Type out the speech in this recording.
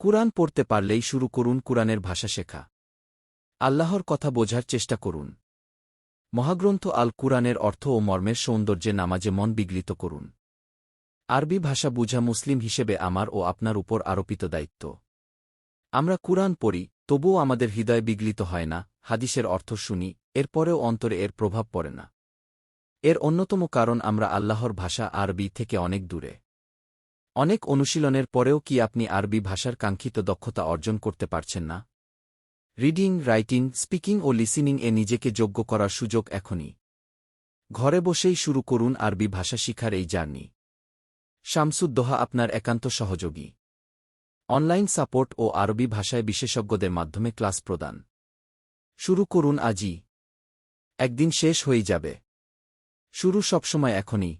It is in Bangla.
কুরআন পড়তে পারলেই শুরু করুন কুরআনের ভাষা শেখা। আল্লাহর কথা বোঝার চেষ্টা করুন। মহাগ্রন্থ আল কুরআনের অর্থ ও মর্মের সৌন্দর্যে নামাজে মন বিগলিত করুন। আরবি ভাষা বুঝা মুসলিম হিসেবে আমার ও আপনার উপর আরোপিত দায়িত্ব। আমরা কুরআন পড়ি, তবুও আমাদের হৃদয় বিগলিত হয় না, হাদিসের অর্থ শুনি, এরপরেও অন্তরে এর প্রভাব পড়ে না। এর অন্যতম কারণ আমরা আল্লাহর ভাষা আরবি থেকে অনেক দূরে। অনেক অনুশীলনের পরেও কি আপনি আরবি ভাষার কাঙ্ক্ষিত দক্ষতা অর্জন করতে পারছেন না? রিডিং, রাইটিং, স্পিকিং ও লিসিনিং এ নিজেকে যোগ্য করার সুযোগ এখনই। ঘরে বসেই শুরু করুন আরবি ভাষা শিখার এই জার্নি। শামসুদ্দোহা আপনার একান্ত সহযোগী। অনলাইন সাপোর্ট ও আরবি ভাষায় বিশেষজ্ঞদের মাধ্যমে ক্লাস প্রদান। শুরু করুন আজই। একদিন শেষ হয়ে যাবে। শুরু সবসময় এখনই।